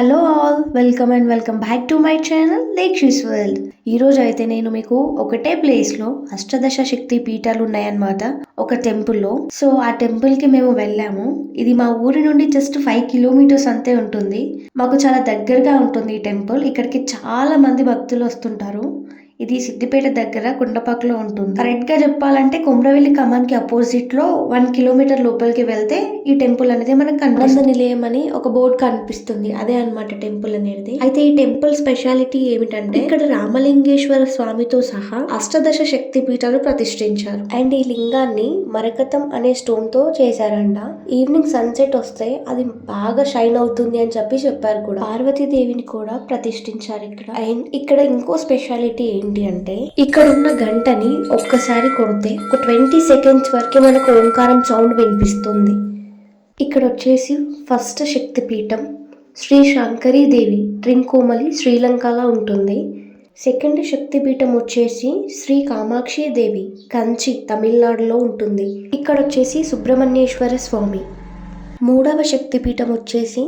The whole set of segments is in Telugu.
Hello all welcome and welcome back to my channel లేక్షిస్ world. ఈరోజు అయితే నేను మీకు ఒకటే ప్లేస్లో అష్టదశ శక్తి పీఠాలు ఉన్నాయన్నమాట. ఒక టెంపుల్లో సో ఆ టెంపుల్కి మేము వెళ్ళాము. ఇది మా ఊరి నుండి జస్ట్ ఫైవ్ కిలోమీటర్స్ అంతే ఉంటుంది. మాకు చాలా దగ్గరగా ఉంటుంది ఈ టెంపుల్ ఇక్కడికి చాలా మంది భక్తులు వస్తుంటారు. ఇది సిద్దిపేట దగ్గర కుండపాకలో ఉంటుంది. కరెక్ట్గా చెప్పాలంటే కుమ్రవెల్లి కమాన్కి అపోజిట్లో వన్ కిలోమీటర్ లోపలికి వెళ్తే ఈ టెంపుల్ అనేది మనకు కనిపిస్తుంది. నిలయం అని ఒక బోర్డు కనిపిస్తుంది. అదే అన్నమాట టెంపుల్ అనేది. అయితే ఈ టెంపుల్ స్పెషాలిటీ ఏమిటంటే ఇక్కడ రామలింగేశ్వర స్వామితో సహా అష్టదశ శక్తి పీఠాలు ప్రతిష్ఠించారు. అండ్ ఈ లింగాన్ని మరకతం అనే స్టోన్తో చేశారంట. ఈవినింగ్ సన్సెట్ వస్తే అది బాగా షైన్ అవుతుంది అని చెప్పి చెప్పారు కూడా. పార్వతీదేవిని కూడా ప్రతిష్ఠించారు ఇక్కడ. అండ్ ఇక్కడ ఇంకో స్పెషాలిటీ ఏంటి ఏంటి అంటే ఇక్కడ ఉన్న గంటని ఒక్కసారి కొడితే ఒక ట్వంటీ సెకండ్స్ వరకే మనకు ఓంకారం సౌండ్ వినిపిస్తుంది. ఇక్కడ వచ్చేసి ఫస్ట్ శక్తిపీఠం శ్రీ దేవి ట్రింకోమలి శ్రీలంకలో ఉంటుంది. సెకండ్ శక్తి పీఠం వచ్చేసి శ్రీ కామాక్షి దేవి కంచి తమిళనాడులో ఉంటుంది. ఇక్కడ వచ్చేసి సుబ్రహ్మణ్యేశ్వర స్వామి. మూడవ శక్తిపీఠం వచ్చేసి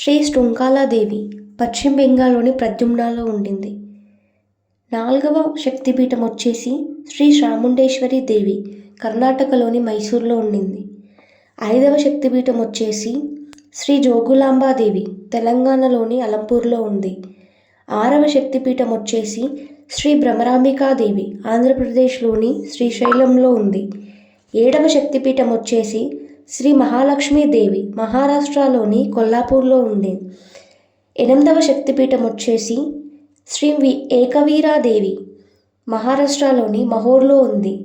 శ్రీ శృంగాలాదేవి పశ్చిమ బెంగాల్లోని ప్రద్యుమ్నాలో ఉండింది. నాలుగవ శక్తిపీఠం వచ్చేసి శ్రీ చాముండేశ్వరి దేవి కర్ణాటకలోని మైసూర్లో ఉండింది. ఐదవ శక్తిపీఠం వచ్చేసి శ్రీ జోగులాంబాదేవి తెలంగాణలోని అలంపూర్లో ఉంది. ఆరవ శక్తిపీఠం వచ్చేసి శ్రీ భ్రమరాంబికాదేవి ఆంధ్రప్రదేశ్లోని శ్రీశైలంలో ఉంది. ఏడవ శక్తిపీఠం వచ్చేసి శ్రీ మహాలక్ష్మీదేవి మహారాష్ట్రలోని కొల్లాపూర్లో ఉంది. ఎనిమిదవ శక్తిపీఠం వచ్చేసి శ్రీ వి ఏకవీరాదేవి. మహారాష్ట్రలోని మహోర్లో ఉంది.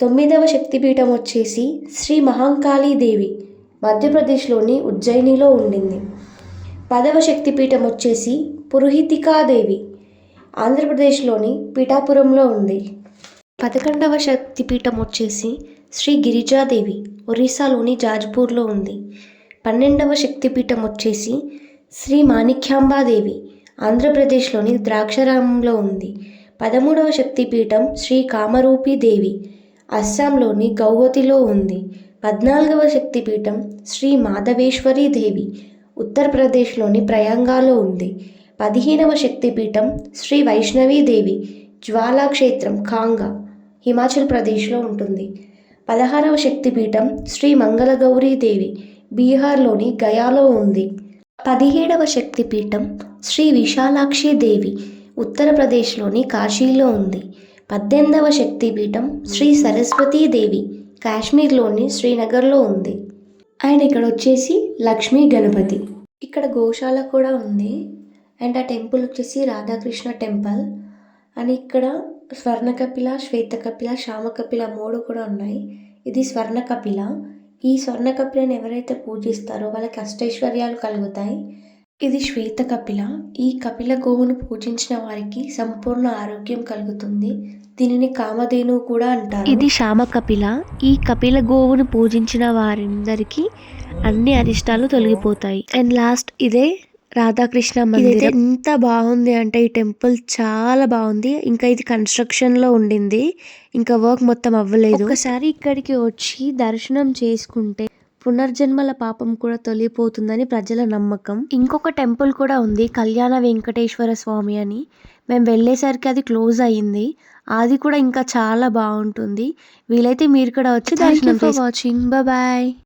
తొమ్మిదవ శక్తిపీఠం వచ్చేసి శ్రీ మహంకాళీదేవి. మధ్యప్రదేశ్లోని ఉజ్జయినిలో ఉండింది. పదవ శక్తిపీఠం వచ్చేసి పురోహితికాదేవి. ఆంధ్రప్రదేశ్లోని పిఠాపురంలో ఉంది. పదకొండవ శక్తిపీఠం వచ్చేసి శ్రీ గిరిజాదేవి. ఒరిస్సాలోని జాజ్పూర్లో ఉంది. పన్నెండవ శక్తిపీఠం వచ్చేసి శ్రీ మాణిక్యాంబాదేవి. ఆంధ్రప్రదేశ్లోని ద్రాక్షారామంలో ఉంది. పదమూడవ శక్తిపీఠం శ్రీ కామరూపి దేవి అస్సాంలోని గౌహతిలో ఉంది. పద్నాలుగవ శక్తిపీఠం శ్రీ మాధవేశ్వరి దేవి ఉత్తరప్రదేశ్లోని ప్రయాంగాలో ఉంది. పదిహేనవ శక్తిపీఠం శ్రీ వైష్ణవీదేవి జ్వాలాక్షేత్రం కాంగా హిమాచల్ ప్రదేశ్లో ఉంటుంది. పదహారవ శక్తిపీఠం శ్రీ మంగళగౌరీ దేవి బీహార్లోని గయాలో ఉంది. పదిహేడవ శక్తిపీఠం శ్రీ విశాలాక్షి దేవి ఉత్తరప్రదేశ్లోని కాశీలో ఉంది. పద్దెనిమిదవ శక్తిపీఠం శ్రీ సరస్వతీ దేవి కాశ్మీర్లోని శ్రీనగర్లో ఉంది. అండ్ ఇక్కడ వచ్చేసి లక్ష్మీ గణపతి. ఇక్కడ గోశాల కూడా ఉంది. అండ్ ఆ టెంపుల్ వచ్చేసి రాధాకృష్ణ టెంపుల్. అండ్ ఇక్కడ స్వర్ణకపిల శ్వేతకపిల శ్యామకపిల మూడు కూడా ఉన్నాయి. ఇది స్వర్ణకపిల. ఈ స్వర్ణకపిలను ఎవరైతే పూజిస్తారో వాళ్ళకి అష్టైశ్వర్యాలు కలుగుతాయి. ఇది శ్వేత కపిల. ఈ కపిల గోవును పూజించిన వారికి సంపూర్ణ ఆరోగ్యం కలుగుతుంది. దీనిని కామధేను కూడా అంటారు. ఇది శ్యామ కపిల. ఈ కపిల గోవును పూజించిన వారందరికీ అన్ని అరిష్టాలు తొలగిపోతాయి. అండ్ లాస్ట్ ఇదే రాధాకృష్ణ మందిరం. ఎంత బాగుంది అంటే ఈ టెంపుల్ చాలా బాగుంది. ఇంకా ఇది కన్స్ట్రక్షన్లో ఉండింది. ఇంకా వర్క్ మొత్తం అవ్వలేదు. ఒకసారి ఇక్కడికి వచ్చి దర్శనం చేసుకుంటే పునర్జన్మల పాపం కూడా తొలిపోతుందని ప్రజల నమ్మకం. ఇంకొక టెంపుల్ కూడా ఉంది కళ్యాణ వెంకటేశ్వర స్వామి అని. మేము వెళ్ళేసరికి అది క్లోజ్ అయ్యింది. అది కూడా ఇంకా చాలా బాగుంటుంది. వీలైతే మీరు కూడా వచ్చి దర్శనం వాచింగ్ బాయ్